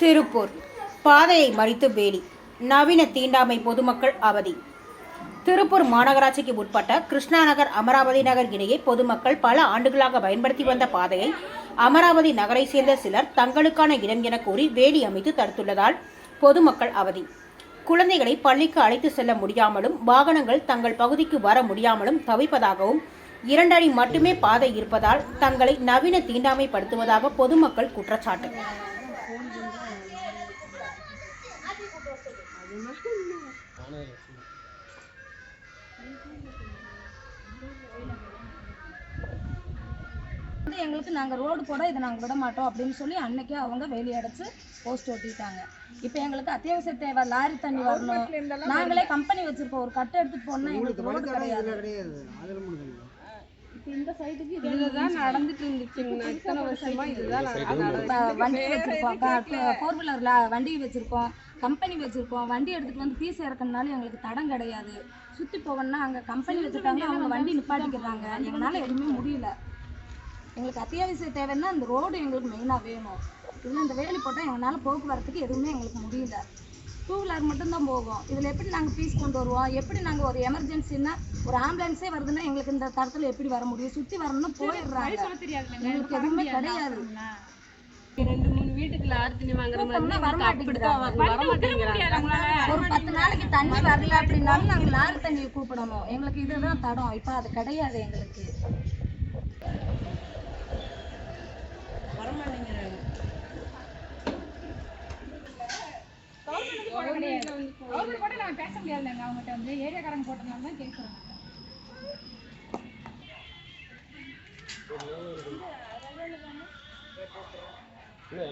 திருப்பூர். பாதையை மறித்து வேலி நவீன தீண்டாமை பொதுமக்கள் அவதி. திருப்பூர் மாநகராட்சிக்கு உட்பட்ட கிருஷ்ணா நகர் அமராவதி நகர் இடையே பொதுமக்கள் பல ஆண்டுகளாக பயன்படுத்தி வந்த பாதையை அமராவதி நகரை சேர்ந்த சிலர் தங்களுக்கான இடம் என கூறி வேலி அமைத்து தடுத்துள்ளதால் பொதுமக்கள் அவதி. குழந்தைகளை பள்ளிக்கு அழைத்து செல்ல முடியாமலும் வாகனங்கள் தங்கள் பகுதிக்கு வர முடியாமலும் தவிப்பதாகவும் இரண்டடி மட்டுமே பாதை இருப்பதால் தங்களை நவீன தீண்டாமைப்படுத்துவதாக பொதுமக்கள் குற்றச்சாட்டு. எங்களுக்கு நாங்கள் ரோடு போட இதை நாங்கள் விட மாட்டோம் அப்படின்னு சொல்லி அன்னைக்கே அவங்க வேலி அடைச்சு போஸ்ட் ஒட்டிட்டாங்க. இப்போ எங்களுக்கு அத்தியாவசிய தேவை லாரி தண்ணி வரணும். நாங்களே கம்பெனி வச்சிருக்கோம் ஒரு கட்டை எடுத்துட்டு போனா எங்களுக்கு ரோடு கிடையாது. இதுதான் நடந்துட்டு இருந்துச்சுங்கண்ணா இத்தனை வருஷமா இதுதான் வண்டி வச்சிருக்கோம் ஃபோர் வீலர்ல வண்டி வச்சிருக்கோம் கம்பெனி வச்சிருக்கோம் வண்டி எடுத்துட்டு வந்து பீஸ் இறக்கணுனாலும் எங்களுக்கு தடம் கிடையாது. சுத்தி போகணும்னா அங்க கம்பெனி வச்சிருக்காங்க அவங்க வண்டி நிப்பாட்டிக்கிறாங்க. எங்களால எதுவுமே முடியல. எங்களுக்கு அத்தியாவசிய தேவைன்னா இந்த ரோடு எங்களுக்கு மெயினாக வேணும். இல்லை இந்த வேலி போட்டால் எங்களால் போக்குவரத்துக்கு எதுவுமே எங்களுக்கு முடியல. டூ வீலர் மட்டும்தான் போகும். இதில் எப்படி நாங்கள் ஃபீஸ் கொண்டு வருவோம்? எப்படி நாங்கள் ஒரு எமர்ஜென்சின்னா ஒரு ஆம்புலன்ஸே வருதுன்னா எங்களுக்கு இந்த தரத்தில் எப்படி வர முடியும்? சுற்றி வரணும்னா போயிடுறாங்க. எங்களுக்கு எதுவுமே கிடையாது. ரெண்டு மூணு வீட்டுக்கு லாரி தண்ணி வாங்குற மாதிரி கூப்பிட்டோம்னா வர அப்படித்தான் வர வர மாட்டேங்கிறாங்க ஒரு பத்து நாளைக்கு தண்ணி வரல அப்படின்னாலும் நாங்கள் லாரி தண்ணியை கூப்பிடணும். எங்களுக்கு இதுதான் தடம். இப்போ அது கிடையாது எங்களுக்கு. அவங்க கூட நான் பேச முடியாதுங்க அவங்ககிட்ட வந்து ஏரியாக்காரங்க போட்டதுனால தான் கேட்குறோம் இல்லை.